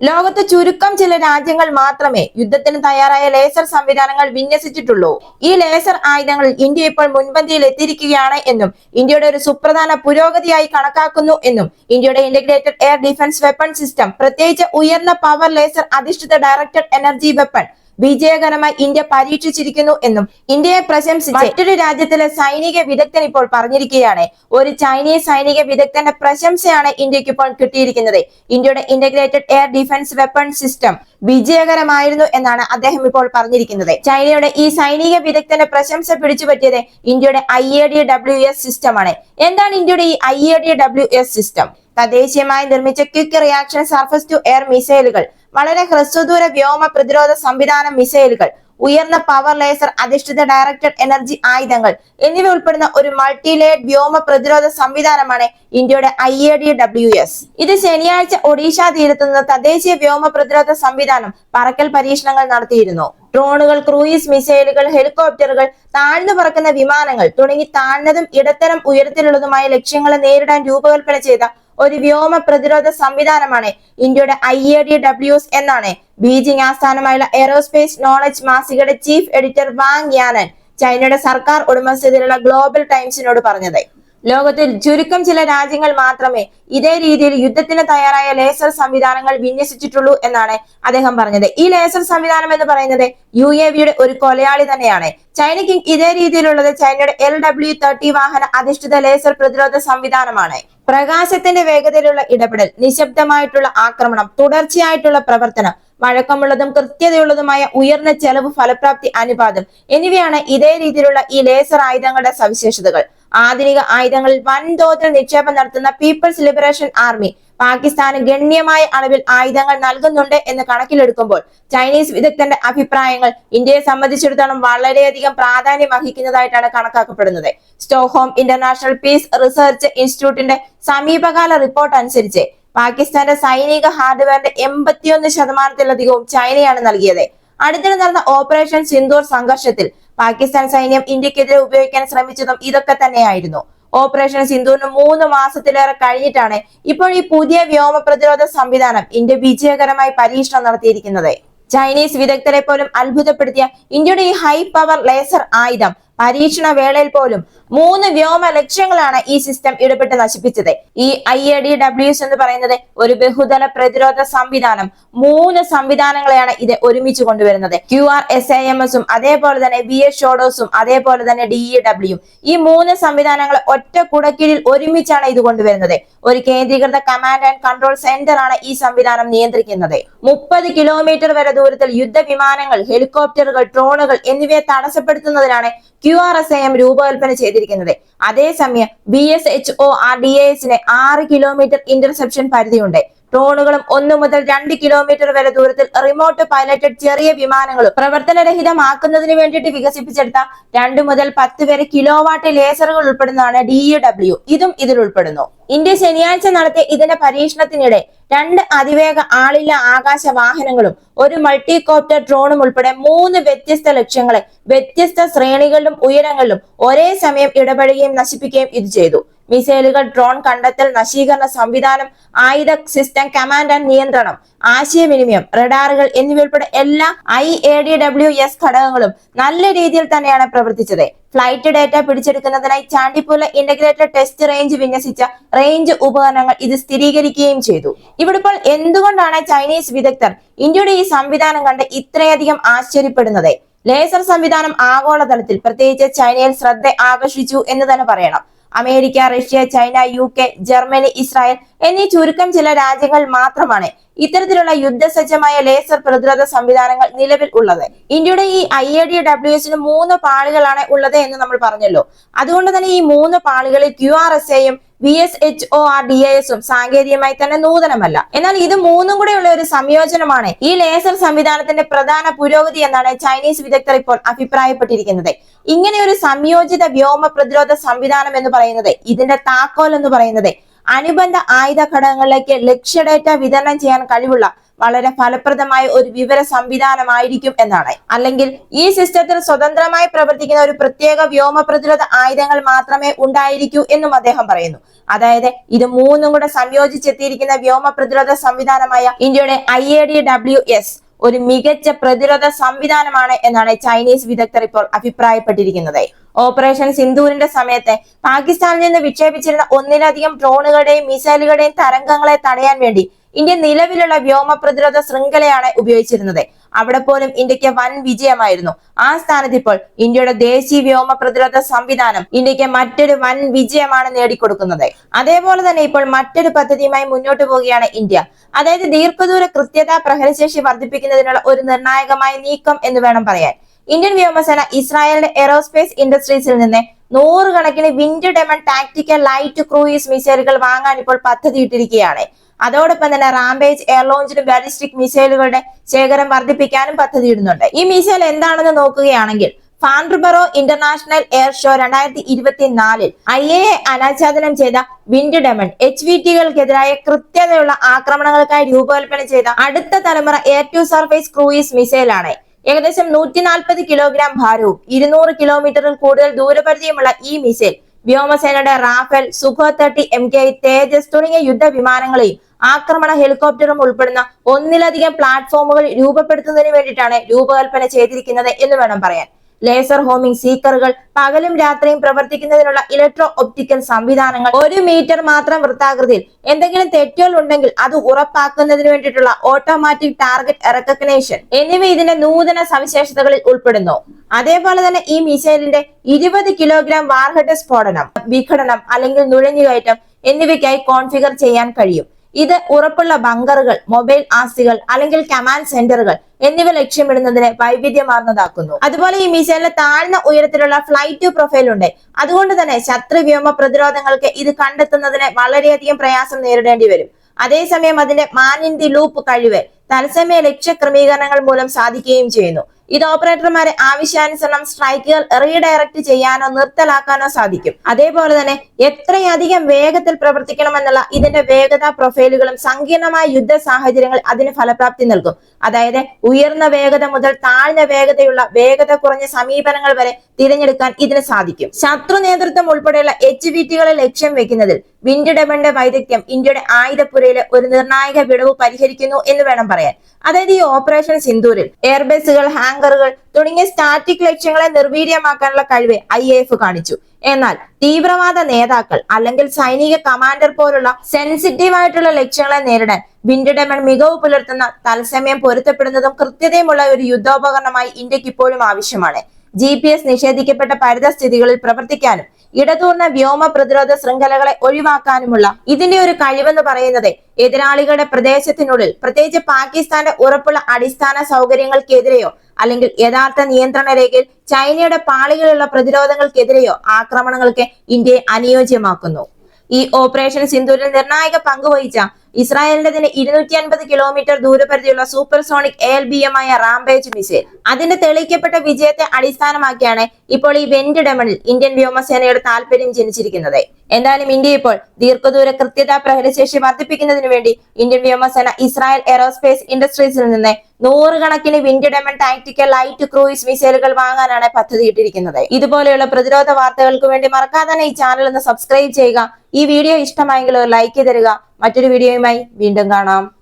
ലോകത്ത് ചുരുക്കം ചില രാജ്യങ്ങൾ മാത്രമേ യുദ്ധത്തിന് തയ്യാറായ ലേസർ സംവിധാനങ്ങൾ വിന്യസിച്ചിട്ടുള്ളൂ. ഈ ലേസർ ആയുധങ്ങളിൽ ഇന്ത്യ ഇപ്പോൾ മുൻപന്തിയിൽ എത്തിയിരിക്കുകയാണ് എന്നും ഇന്ത്യയുടെ ഒരു സുപ്രധാന പുരോഗതിയായി കണക്കാക്കുന്നു എന്നും ഇന്ത്യയുടെ integrated air defence weapon system പ്രത്യേകിച്ച് ഉയർന്ന പവർ ലേസർ അധിഷ്ഠിത ഡയറക്റ്റഡ് എനർജി വെപ്പൺ വിജയകരമായി ഇന്ത്യ പരീക്ഷിച്ചിരിക്കുന്നു എന്നും ഇന്ത്യയെ പ്രശംസിച്ച് മറ്റൊരു രാജ്യത്തിലെ സൈനിക വിദഗ്ധൻ ഇപ്പോൾ പറഞ്ഞിരിക്കുകയാണ്. ഒരു ചൈനീസ് സൈനിക വിദഗ്ധന്റെ പ്രശംസയാണ് ഇന്ത്യയ്ക്ക് ഇപ്പോൾ കിട്ടിയിരിക്കുന്നത്. ഇന്ത്യയുടെ integrated air defence weapon system വിജയകരമായിരുന്നു എന്നാണ് അദ്ദേഹം ഇപ്പോൾ പറഞ്ഞിരിക്കുന്നത്. ചൈനയുടെ ഈ സൈനിക വിദഗ്ധന്റെ പ്രശംസ പിടിച്ചുപറ്റിയത് ഇന്ത്യയുടെ I A D W S സിസ്റ്റമാണ് എന്താണ് ഇന്ത്യയുടെ ഈ I A D W S system തദ്ദേശീയമായി നിർമ്മിച്ച quick reaction surface to air മിസൈലുകൾ വളരെ ഹ്രസ്വദൂര വ്യോമ പ്രതിരോധ സംവിധാന മിസൈലുകൾ ഉയർന്ന പവർ ലേസർ അധിഷ്ഠിത ഡയറക്റ്റഡ് എനർജി ആയുധങ്ങൾ എന്നിവ ഉൾപ്പെടുന്ന ഒരു മൾട്ടി ലേഡ് വ്യോമ പ്രതിരോധ സംവിധാനമാണ് ഇന്ത്യയുടെ I A D W S. ഇത് ശനിയാഴ്ച ഒഡീഷ തീരത്തു നിന്ന് തദ്ദേശീയ വ്യോമ പ്രതിരോധ സംവിധാനം പറക്കൽ പരീക്ഷണങ്ങൾ നടത്തിയിരുന്നു. ഡ്രോണുകൾ ക്രൂയിസ് മിസൈലുകൾ ഹെലികോപ്റ്ററുകൾ താഴ്ന്നു പറക്കുന്ന വിമാനങ്ങൾ തുടങ്ങി താഴ്ന്നതും ഇടത്തരം ഉയരത്തിലുള്ളതുമായ ലക്ഷ്യങ്ങളെ നേരിടാൻ രൂപകൽപ്പന ചെയ്ത ഒരു വ്യോമ പ്രതിരോധ സംവിധാനമാണ്. ഇന്ത്യയുടെ ഐ എ ഡി ഡബ്ല്യുസ് എന്നാണ്. ബീജിംഗ് ആസ്ഥാനമായുള്ള എയറോസ്പേസ് നോളജ് മാസികയുടെ ചീഫ് എഡിറ്റർ വാങ് യാനൻ ചൈനയുടെ സർക്കാർ ഉടമസ്ഥതയിലുള്ള ഗ്ലോബൽ ടൈംസിനോട് പറഞ്ഞത്. ലോകത്തിൽ ചുരുക്കം ചില രാജ്യങ്ങൾ മാത്രമേ ഇതേ രീതിയിൽ യുദ്ധത്തിന് തയ്യാറായ ലേസർ സംവിധാനങ്ങൾ വിന്യസിച്ചിട്ടുള്ളൂ എന്നാണ് അദ്ദേഹം പറഞ്ഞത്. ഈ ലേസർ സംവിധാനം എന്ന് പറയുന്നത് യു എ വിയുടെ ഒരു കൊലയാളി തന്നെയാണ്. ചൈനയ്ക്ക് ഇതേ രീതിയിലുള്ളത് ചൈനയുടെ എൽ ഡബ്ല്യു തേർട്ടി വാഹന അധിഷ്ഠിത ലേസർ പ്രതിരോധ സംവിധാനമാണ്. പ്രകാശത്തിന്റെ വേഗതയിലുള്ള ഇടപെടൽ നിശബ്ദമായിട്ടുള്ള ആക്രമണം തുടർച്ചയായിട്ടുള്ള പ്രവർത്തനം വഴക്കമുള്ളതും കൃത്യതയുള്ളതുമായ ഉയർന്ന ചെലവ് ഫലപ്രാപ്തി അനുപാതം എന്നിവയാണ് ഇതേ രീതിയിലുള്ള ഈ ലേസർ ആയുധങ്ങളുടെ സവിശേഷതകൾ. ആധുനിക ആയുധങ്ങളിൽ വൻതോതിൽ നിക്ഷേപം നടത്തുന്ന പീപ്പിൾസ് ലിബറേഷൻ ആർമി പാകിസ്ഥാന് ഗണ്യമായ അളവിൽ ആയുധങ്ങൾ നൽകുന്നുണ്ട് എന്ന് കണക്കിലെടുക്കുമ്പോൾ ചൈനീസ് വിദഗ്ധന്റെ അഭിപ്രായങ്ങൾ ഇന്ത്യയെ സംബന്ധിച്ചിടത്തോളം വളരെയധികം പ്രാധാന്യം അർഹിക്കുന്നതായിട്ടാണ് കണക്കാക്കപ്പെടുന്നത്. സ്റ്റോക്ക്ഹോം ഇന്റർനാഷണൽ പീസ് റിസർച്ച് ഇൻസ്റ്റിറ്റ്യൂട്ടിന്റെ സമീപകാല റിപ്പോർട്ട് അനുസരിച്ച് പാകിസ്ഥാന്റെ സൈനിക ഹാർഡ്വെയറിന്റെ എൺപത്തിയൊന്ന് ശതമാനത്തിലധികവും ചൈനയാണ് നൽകിയത്. അടുത്തിടെ നടന്ന ഓപ്പറേഷൻ സിന്ദൂർ സംഘർഷത്തിൽ പാകിസ്ഥാൻ സൈന്യം ഇന്ത്യക്കെതിരെ ഉപയോഗിക്കാൻ ശ്രമിച്ചതും ഇതൊക്കെ തന്നെയായിരുന്നു. ഓപ്പറേഷൻ സിന്ധുവിന് മൂന്ന് മാസത്തിലേറെ കഴിഞ്ഞിട്ടാണ് ഇപ്പോൾ ഈ പുതിയ വ്യോമ പ്രതിരോധ സംവിധാനം ഇന്ത്യ വിജയകരമായി പരീക്ഷണം നടത്തിയിരിക്കുന്നത്. ചൈനീസ് വിദഗ്ധരെ പോലും അത്ഭുതപ്പെടുത്തിയ ഇന്ത്യയുടെ ഈ ഹൈ പവർ ലേസർ ആയുധം പരീക്ഷണ വേളയിൽ പോലും മൂന്ന് വ്യോമ ലക്ഷ്യങ്ങളാണ് ഈ സിസ്റ്റം ഇടപെട്ട് നശിപ്പിച്ചത്. ഈ ഐ എ ഡി ഡബ്ല്യുസ് എന്ന് പറയുന്നത് ഒരു ബഹുതല പ്രതിരോധ സംവിധാനം. മൂന്ന് സംവിധാനങ്ങളെയാണ് ഇത് ഒരുമിച്ച് കൊണ്ടുവരുന്നത്. Q R S A M എസും അതേപോലെ തന്നെ ബി എസ് ഷോഡോസും അതേപോലെ തന്നെ ഡി ഇ ഡബ്ല്യു ഈ മൂന്ന് സംവിധാനങ്ങൾ ഒറ്റ കുടക്കീഴിൽ ഒരുമിച്ചാണ് ഇത് കൊണ്ടുവരുന്നത്. ഒരു കേന്ദ്രീകൃത കമാൻഡ് ആൻഡ് കൺട്രോൾ സെന്റർ ആണ് ഈ സംവിധാനം നിയന്ത്രിക്കുന്നത്. മുപ്പത് കിലോമീറ്റർ വരെ ദൂരത്തിൽ യുദ്ധവിമാനങ്ങൾ ഹെലികോപ്റ്ററുകൾ ഡ്രോണുകൾ എന്നിവയെ തടസ്സപ്പെടുത്തുന്നതിനാണ് Q R S A M രൂപകൽപ്പന ചെയ്തിരിക്കുന്നത്. അതേസമയം B S H O R D എസിന് ആറ് കിലോമീറ്റർ ഇന്റർസെപ്ഷൻ പരിധിയുണ്ട്. ഡ്രോണുകളും ഒന്നു മുതൽ രണ്ട് കിലോമീറ്റർ വരെ ദൂരത്തിൽ റിമോട്ട് പൈലറ്റഡ് ചെറിയ വിമാനങ്ങളും പ്രവർത്തനരഹിതമാക്കുന്നതിന് വേണ്ടിയിട്ട് വികസിപ്പിച്ചെടുത്ത രണ്ട് മുതൽ പത്ത് വരെ കിലോവാട്ട് ലേസറുകൾ ഉൾപ്പെടുന്നതാണ് ഡി ഡബ്ല്യു ഇതും ഇതിൽ ഉൾപ്പെടുന്നു. ഇന്ത്യ ശനിയാഴ്ച നടത്തിയ ഇതിന്റെ പരീക്ഷണത്തിനിടെ രണ്ട് അതിവേഗ ആളില്ല ആകാശ വാഹനങ്ങളും ഒരു മൾട്ടികോപ്റ്റർ ഡ്രോണും ഉൾപ്പെടെ മൂന്ന് വ്യത്യസ്ത ലക്ഷ്യങ്ങളെ വ്യത്യസ്ത ശ്രേണികളിലും ഉയരങ്ങളിലും ഒരേ സമയം ഇടപെടുകയും നശിപ്പിക്കുകയും ഇത് ചെയ്തു. മിസൈലുകൾ ഡ്രോൺ കണ്ടെത്തൽ നശീകരണ സംവിധാനം ആയുധ സിസ്റ്റം കമാൻഡ് ആൻഡ് നിയന്ത്രണം ആശയവിനിമയം റഡാറുകൾ എന്നിവയുൾപ്പെടെ എല്ലാ I A D W S ഘടകങ്ങളും നല്ല രീതിയിൽ തന്നെയാണ് പ്രവർത്തിച്ചത്. ഫ്ലൈറ്റ് ഡേറ്റ പിടിച്ചെടുക്കുന്നതിനായി ചാണ്ടിപ്പൂല ഇന്റഗ്രേറ്റഡ് ടെസ്റ്റ് റേഞ്ച് വിന്യസിച്ച റേഞ്ച് ഉപകരണങ്ങൾ ഇത് സ്ഥിരീകരിക്കുകയും ചെയ്തു. ഇവിടെ ഇപ്പോൾ എന്തുകൊണ്ടാണ് ചൈനീസ് വിദഗ്ധർ ഇന്ത്യയുടെ ഈ സംവിധാനം കണ്ട് ഇത്രയധികം ആശ്ചര്യപ്പെടുന്നത്? ലേസർ സംവിധാനം ആഗോളതലത്തിൽ പ്രത്യേകിച്ച് ചൈനയിൽ ശ്രദ്ധ ആകർഷിച്ചു എന്ന് തന്നെ പറയണം. America Russia China U K Germany Israel എന്നീ ചുരുക്കം ചില രാജ്യങ്ങൾ മാത്രമാണ് ഇത്തരത്തിലുള്ള യുദ്ധസജ്ജമായ ലേസർ പ്രതിരോധ സംവിധാനങ്ങൾ നിലവിൽ ഉള്ളത്. ഇന്ത്യയുടെ ഈ ഐ എ ഡി ഡബ്ല്യു എസിന് മൂന്ന് പാളികളാണ് ഉള്ളത് എന്ന് നമ്മൾ പറഞ്ഞല്ലോ. അതുകൊണ്ട് തന്നെ ഈ മൂന്ന് പാളികളിൽ ക്യു ആർ എസ് എയും V S H O R D I എസും സാങ്കേതികമായി തന്നെ നൂതനമല്ല. എന്നാൽ ഇത് മൂന്നും കൂടെയുള്ള ഒരു സംയോജനമാണ് ഈ ലേസർ സംവിധാനത്തിന്റെ പ്രധാന പുരോഗതി എന്നാണ് ചൈനീസ് വിദഗ്ധർ ഇപ്പോൾ അഭിപ്രായപ്പെട്ടിരിക്കുന്നത്. ഇങ്ങനെ ഒരു സംയോജിത വ്യോമ പ്രതിരോധ സംവിധാനം എന്ന് പറയുന്നത് ഇതിന്റെ താക്കോൽ എന്ന് പറയുന്നത് അനുബന്ധ ആയുധ ഘടകങ്ങളിലേക്ക് ലക്ഷ്യ ഡേറ്റ വിതരണം ചെയ്യാൻ കഴിവുള്ള വളരെ ഫലപ്രദമായ ഒരു വിവര സംവിധാനമായിരിക്കും എന്നാണ്. അല്ലെങ്കിൽ ഈ സിസ്റ്റത്തിൽ സ്വതന്ത്രമായി പ്രവർത്തിക്കുന്ന ഒരു പ്രത്യേക വ്യോമ പ്രതിരോധ ആയുധങ്ങൾ മാത്രമേ ഉണ്ടായിരിക്കൂ എന്നും അദ്ദേഹം പറയുന്നു. അതായത് ഇത് മൂന്നും കൂടെ സംയോജിച്ചെത്തിയിരിക്കുന്ന വ്യോമ പ്രതിരോധ സംവിധാനമായ ഇന്ത്യയുടെ I A D W S ഒരു മികച്ച പ്രതിരോധ സംവിധാനമാണ് എന്നാണ് ചൈനീസ് വിദഗ്ധർ ഇപ്പോൾ അഭിപ്രായപ്പെട്ടിരിക്കുന്നത്. ഓപ്പറേഷൻ സിന്ധൂരിന്റെ സമയത്ത് പാകിസ്ഥാനിൽ നിന്ന് വിക്ഷേപിച്ചിരുന്ന ഒന്നിലധികം ഡ്രോണുകളുടെയും മിസൈലുകളുടെയും തരംഗങ്ങളെ തടയാൻ വേണ്ടി ഇന്ത്യ നിലവിലുള്ള വ്യോമ പ്രതിരോധ ശൃംഖലയാണ് ഉപയോഗിച്ചിരുന്നത്. അവിടെ പോലും ഇന്ത്യയ്ക്ക് വൻ വിജയമായിരുന്നു. ആ സ്ഥാനത്ത് ഇപ്പോൾ ഇന്ത്യയുടെ ദേശീയ വ്യോമ പ്രതിരോധ സംവിധാനം ഇന്ത്യയ്ക്ക് മറ്റൊരു വൻ വിജയമാണ് നേടിക്കൊടുക്കുന്നത്. അതേപോലെ തന്നെ ഇപ്പോൾ മറ്റൊരു പദ്ധതിയുമായി മുന്നോട്ട് പോവുകയാണ് ഇന്ത്യ. അതായത് ദീർഘദൂര കൃത്യത പ്രഹരശേഷി വർദ്ധിപ്പിക്കുന്നതിനുള്ള ഒരു നിർണായകമായ നീക്കം എന്ന് വേണം പറയാൻ. ഇന്ത്യൻ വ്യോമസേന ഇസ്രായേലിന്റെ എറോസ്പേസ് ഇൻഡസ്ട്രീസിൽ നിന്ന് നൂറുകണക്കിന് Wind Demon tactical light cruise മിസൈലുകൾ വാങ്ങാൻ ഇപ്പോൾ പദ്ധതിയിട്ടിരിക്കുകയാണ്. അതോടൊപ്പം തന്നെ റാംബേജ് എയർ ലോഞ്ചിലും ബാലിസ്റ്റിക് മിസൈലുകളുടെ ശേഖരം വർദ്ധിപ്പിക്കാനും പദ്ധതിയിടുന്നുണ്ട് ഈ മിസൈൽ എന്താണെന്ന് നോക്കുകയാണെങ്കിൽ ഫാൻഡ്രിബറോ ഇന്റർനാഷണൽ എയർ ഷോ രണ്ടായിരത്തി ഇരുപത്തിനാലിൽ ഐ എ അനാച്ഛാദനം ചെയ്ത വിൻഡ് ഡെമൺ എച്ച് വി ടികൾക്കെതിരായ കൃത്യതയുള്ള ആക്രമണങ്ങൾക്കായി രൂപകൽപ്പന ചെയ്ത അടുത്ത തലമുറ എയർ ടു സർഫേസ് ക്രൂയിസ് മിസൈലാണ്. ഏകദേശം നൂറ്റി നാൽപ്പത് കിലോഗ്രാം ഭാരവും ഇരുന്നൂറ് കിലോമീറ്ററിൽ കൂടുതൽ ദൂരപരിധിയുമുള്ള ഈ മിസൈൽ വ്യോമസേനയുടെ Rafale Sukhoi thirty M K Tejas തുടങ്ങിയ യുദ്ധവിമാനങ്ങളെയും ആക്രമണ ഹെലികോപ്റ്ററും ഉൾപ്പെടുന്ന ഒന്നിലധികം പ്ലാറ്റ്ഫോമുകൾ രൂപപ്പെടുത്തുന്നതിന് വേണ്ടിയിട്ടാണ് രൂപകൽപ്പന ചെയ്തിരിക്കുന്നത് എന്ന് വേണം പറയാൻ. ലേസർ ഹോമിംഗ് സീക്കറുകൾ പകലും രാത്രിയും പ്രവർത്തിക്കുന്നതിനുള്ള ഇലക്ട്രോ ഒപ്റ്റിക്കൽ സംവിധാനങ്ങൾ ഒരു മീറ്റർ മാത്രം വൃത്താകൃതിയിൽ എന്തെങ്കിലും തെറ്റുകൾ ഉണ്ടെങ്കിൽ അത് ഉറപ്പാക്കുന്നതിന് വേണ്ടിയിട്ടുള്ള ഓട്ടോമാറ്റിക് ടാർഗറ്റ് റെക്കഗ്നേഷൻ എന്നിവ ഇതിന്റെ നൂതന സവിശേഷതകളിൽ ഉൾപ്പെടുന്നു. അതേപോലെ തന്നെ ഈ മിസൈലിന്റെ ഇരുപത് കിലോഗ്രാം വാർഹെഡ് സ്ഫോടനം വിഘടനം അല്ലെങ്കിൽ നുഴഞ്ഞുകയറ്റം എന്നിവയ്ക്കായി കോൺഫിഗർ ചെയ്യാൻ കഴിയും. ഇത് ഉറപ്പുള്ള ബങ്കറുകൾ മൊബൈൽ ആസ്തികൾ അല്ലെങ്കിൽ കമാൻഡ് സെന്ററുകൾ എന്നിവ ലക്ഷ്യമിടുന്നതിനെ വൈവിധ്യമാർന്നതാക്കുന്നു. അതുപോലെ ഈ മിസൈലിന് താഴ്ന്ന ഉയരത്തിലുള്ള ഫ്ലൈറ്റ് പ്രൊഫൈൽ ഉണ്ട്. അതുകൊണ്ട് തന്നെ ശത്രു വ്യോമ പ്രതിരോധങ്ങൾക്ക് ഇത് കണ്ടെത്തുന്നതിന് വളരെയധികം പ്രയാസം നേരിടേണ്ടി വരും. അതേസമയം അതിന്റെ മാൻ ഇൻ ദി ലൂപ്പ് കഴിവ് തത്സമയ ലക്ഷ്യ ക്രമീകരണങ്ങൾ മൂലം സാധിക്കുകയും ചെയ്യുന്നു. ഇത് ഓപ്പറേറ്റർമാരെ ആവശ്യാനുസരണം സ്ട്രൈക്കുകൾ റീഡയറക്ട് ചെയ്യാനോ നിർത്തലാക്കാനോ സാധിക്കും. അതേപോലെ തന്നെ എത്രയധികം വേഗത്തിൽ പ്രവർത്തിക്കണമെന്നുള്ള ഇതിന്റെ വേഗത പ്രൊഫൈലുകളും സങ്കീർണമായ യുദ്ധ സാഹചര്യങ്ങൾ അതിന് ഫലപ്രാപ്തി നൽകും. അതായത് ഉയർന്ന വേഗത മുതൽ താഴ്ന്ന വേഗതയുള്ള വേഗത കുറഞ്ഞ സമീപനങ്ങൾ വരെ തിരഞ്ഞെടുക്കാൻ ഇതിന് സാധിക്കും. ശത്രു നേതൃത്വം ഉൾപ്പെടെയുള്ള എച്ച് വി ടികളെ ലക്ഷ്യം വെക്കുന്നതിൽ വിൻഡ് ഡെമന്റെ വൈദഗ്ധ്യം ഇന്ത്യയുടെ ആയുധപ്പുരയിലെ ഒരു നിർണായക വിടവ് പരിഹരിക്കുന്നു എന്ന് വേണം പറയാൻ. അതായത് ഈ ഓപ്പറേഷൻ സിന്ദൂരിൽ എയർബേസുകൾ ഹാങ്കറുകൾ തുടങ്ങിയ സ്റ്റാറ്റിക് ലക്ഷ്യങ്ങളെ നിർവീര്യമാക്കാനുള്ള കഴിവ് ഐ എഫ് കാണിച്ചു. എന്നാൽ തീവ്രവാദ നേതാക്കൾ അല്ലെങ്കിൽ സൈനിക കമാൻഡർ പോലുള്ള സെൻസിറ്റീവ് ആയിട്ടുള്ള ലക്ഷ്യങ്ങളെ നേരിടാൻ വിൻഡിഡമൺ മികവ് പുലർത്തുന്ന തത്സമയം പൊരുത്തപ്പെടുന്നതും കൃത്യതയുമുള്ള ഒരു യുദ്ധോപകരണമായി ഇന്ത്യയ്ക്ക് ഇപ്പോഴും ആവശ്യമാണ്. ജി പി എസ് നിഷേധിക്കപ്പെട്ട പരിതസ്ഥിതികളിൽ പ്രവർത്തിക്കാനും ഇടതൂർന്ന വ്യോമ പ്രതിരോധ ശൃംഖലകളെ ഒഴിവാക്കാനുമുള്ള ഇതിന്റെ ഒരു കഴിവെന്ന് പറയുന്നത് എതിരാളികളുടെ പ്രദേശത്തിനുള്ളിൽ പ്രത്യേകിച്ച് പാകിസ്ഥാന്റെ ഉറപ്പുള്ള അടിസ്ഥാന സൗകര്യങ്ങൾക്കെതിരെയോ അല്ലെങ്കിൽ യഥാർത്ഥ നിയന്ത്രണ രേഖയിൽ ചൈനയുടെ പാളികളുള്ള പ്രതിരോധങ്ങൾക്കെതിരെയോ ആക്രമണങ്ങൾക്ക് ഇന്ത്യയെ അനുയോജ്യമാക്കുന്നു. ഈ ഓപ്പറേഷൻ സിന്ധുവിൽ നിർണായക പങ്കുവഹിച്ച ഇസ്രായേലിന്റെ തന്നെ ഇരുന്നൂറ്റി അൻപത് കിലോമീറ്റർ ദൂരപരിധിയുള്ള സൂപ്പർസോണിക് എൽ ബി എം ആയ റാംബേജ് മിസൈൽ അതിന്റെ തെളിയിക്കപ്പെട്ട വിജയത്തെ അടിസ്ഥാനമാക്കിയാണ് ഇപ്പോൾ ഈ വെന്റ് ഡെമണിൽ ഇന്ത്യൻ വ്യോമസേനയുടെ താല്പര്യം ജനിച്ചിരിക്കുന്നത്. എന്തായാലും ഇന്ത്യ ഇപ്പോൾ ദീർഘദൂര കൃത്യത പ്രഹരശേഷി വർദ്ധിപ്പിക്കുന്നതിന് വേണ്ടി ഇന്ത്യൻ വ്യോമസേന ഇസ്രായേൽ എറോസ്പേസ് ഇൻഡസ്ട്രീസിൽ നിന്ന് നൂറുകണക്കിന് വിൻഡ് ടാക്ടിക്കൽ ലൈറ്റ് ക്രൂയിസ് മിസൈലുകൾ വാങ്ങാനാണ് പദ്ധതിയിട്ടിരിക്കുന്നത് ഇതുപോലെയുള്ള പ്രതിരോധ വാർത്തകൾക്ക് വേണ്ടി മറക്കാതെ തന്നെ ഈ ചാനൽ ഒന്ന് സബ്സ്ക്രൈബ് ചെയ്യുക. ഈ വീഡിയോ ഇഷ്ടമായെങ്കിൽ ഒരു ലൈക്ക് തരിക. മറ്റൊരു വീഡിയോയുമായി വീണ്ടും കാണാം.